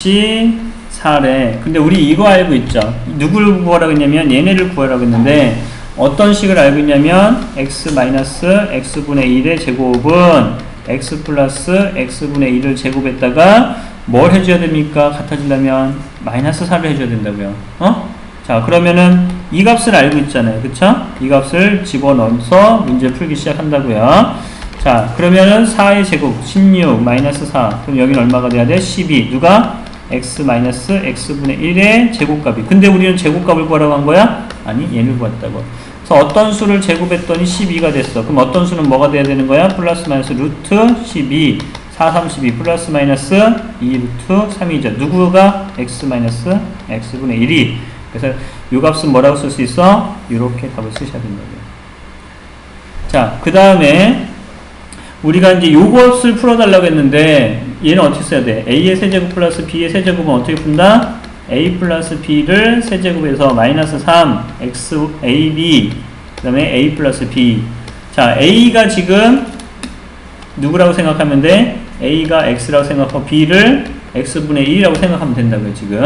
시 4래. 근데 우리 이거 알고 있죠? 누구를 구하라고 했냐면 얘네를 구하라고 했는데 어떤 식을 알고 있냐면 x 마이너스 x분의 1의 제곱은 x 플러스 x분의 1을 제곱했다가 뭘 해줘야 됩니까? 같아지려면 마이너스 4를 해줘야 된다고요. 어? 자 그러면은 이 값을 알고 있잖아요. 그쵸? 이 값을 집어넣어서 문제 풀기 시작한다고요. 자 그러면은 4의 제곱 16 마이너스 4 그럼 여기는 얼마가 돼야 돼? 12 누가? X 마이너스 x분의 1의 제곱값이 근데 우리는 제곱값을 구하라고 한 거야? 아니 얘를 구했다고 그래서 어떤 수를 제곱했더니 12가 됐어 그럼 어떤 수는 뭐가 돼야 되는 거야? 플러스 마이너스 루트 12 4, 32 플러스 마이너스 2 루트 3이죠 누구가 x 마이너스 x분의 1이 그래서 이 값은 뭐라고 쓸 수 있어? 이렇게 답을 쓰셔야 된다고요 자그 다음에 우리가 이제 요것을 풀어달라고 했는데 얘는 어떻게 써야 돼? a의 세제곱 플러스 b의 세제곱은 어떻게 푼다? a 플러스 b를 세제곱해서 마이너스 3 x ab 그 다음에 a 플러스 b 자 a가 지금 누구라고 생각하면 돼? a가 x라고 생각하고 b를 x분의 1이라고 생각하면 된다고요 지금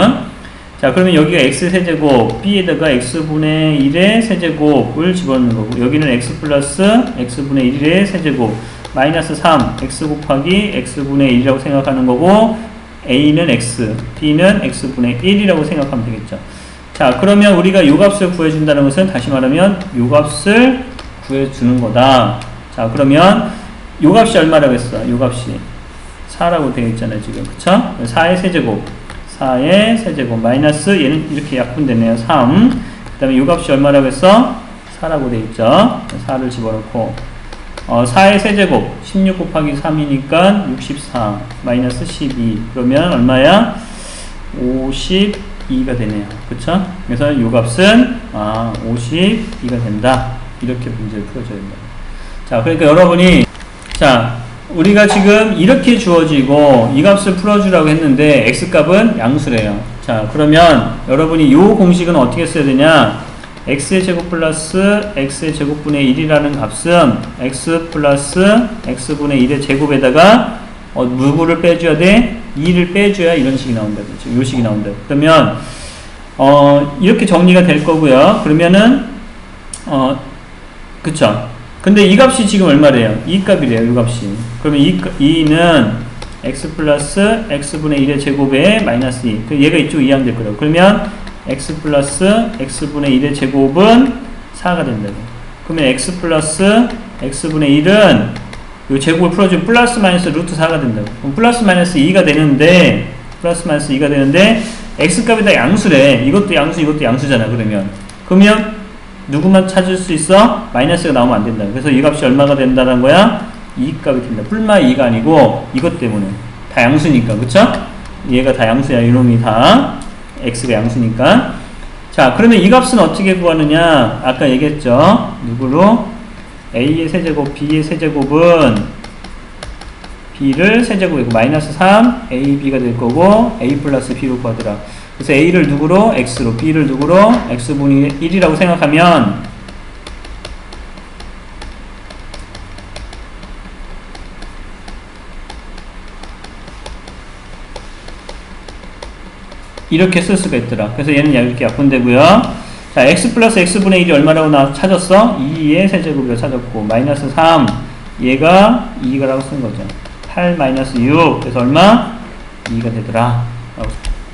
자 그러면 여기가 x 세제곱 b에다가 x분의 1의 세제곱을 집어넣는 거고 여기는 x 플러스 x분의 1의 세제곱 마이너스 3 x 곱하기 x분의 1이라고 생각하는 거고 a는 x, b는 x분의 1이라고 생각하면 되겠죠. 자 그러면 우리가 요 값을 구해준다는 것은 다시 말하면 요 값을 구해주는 거다. 자 그러면 요 값이 얼마라고 했어? 요 값이 4라고 되어 있잖아요 지금 그쵸? 4의 세제곱 4의 세제곱 마이너스 얘는 이렇게 약분되네요. 3 그 다음에 요 값이 얼마라고 했어? 4라고 되어 있죠. 4를 집어넣고. 어, 4의 세제곱 16 곱하기 3이니까 64 마이너스 12 그러면 얼마야? 52가 되네요. 그쵸? 그래서 요 값은 아 52가 된다. 이렇게 문제를 풀어줘야 된다. 자 그러니까 여러분이 자 우리가 지금 이렇게 주어지고 이 값을 풀어주라고 했는데 x값은 양수래요 자 그러면 여러분이 요 공식은 어떻게 써야 되냐 x의 제곱 플러스 x의 제곱분의 1이라는 값은 x 플러스 x분의 1의 제곱에다가 어, 누구를 빼줘야 돼? 2를 빼줘야 이런 식이 나온다. 그렇죠? 요 식이 나온다. 그러면 어, 이렇게 정리가 될 거고요. 그러면은 어, 그쵸? 근데 이 값이 지금 얼마래요? 이 값이래요. 이 값이. 그러면 이, 이는 x 플러스 x분의 1의 제곱에 마이너스 2. 그 얘가 이쪽 이항될 거예요. 그러면 x 플러스 x분의 1의 제곱은 4가 된다고. 그러면 x 플러스 x분의 1은 이 제곱을 풀어주면 플러스 마이너스 루트 4가 된다고. 그럼 플러스 마이너스 2가 되는데 플러스 마이너스 2가 되는데 x 값이 다 양수래. 이것도 양수 이것도 양수잖아. 그러면 그러면 누구만 찾을 수 있어? 마이너스가 나오면 안 된다. 그래서 이 값이 얼마가 된다는 거야? 2 값이 된다. 뿔마 2가 아니고 이것 때문에 다 양수니까 그쵸? 얘가 다 양수야. 이놈이 다 x가 양수니까 자 그러면 이 값은 어떻게 구하느냐 아까 얘기했죠 누구로 a의 세제곱 b의 세제곱은 b를 세제곱이고 마이너스 3 ab가 될 거고 a 플러스 b로 구하더라 그래서 a를 누구로 x로 b를 누구로 x분의 1이라고 생각하면 이렇게 쓸 수가 있더라. 그래서 얘는 이렇게 약분되고요. 자, x 플러스 x분의 1이 얼마라고 나 찾았어? 2의 세제곱이라고 찾았고, 마이너스 3, 얘가 2가라고 쓴 거죠. 8 마이너스 6, 그래서 얼마? 2가 되더라.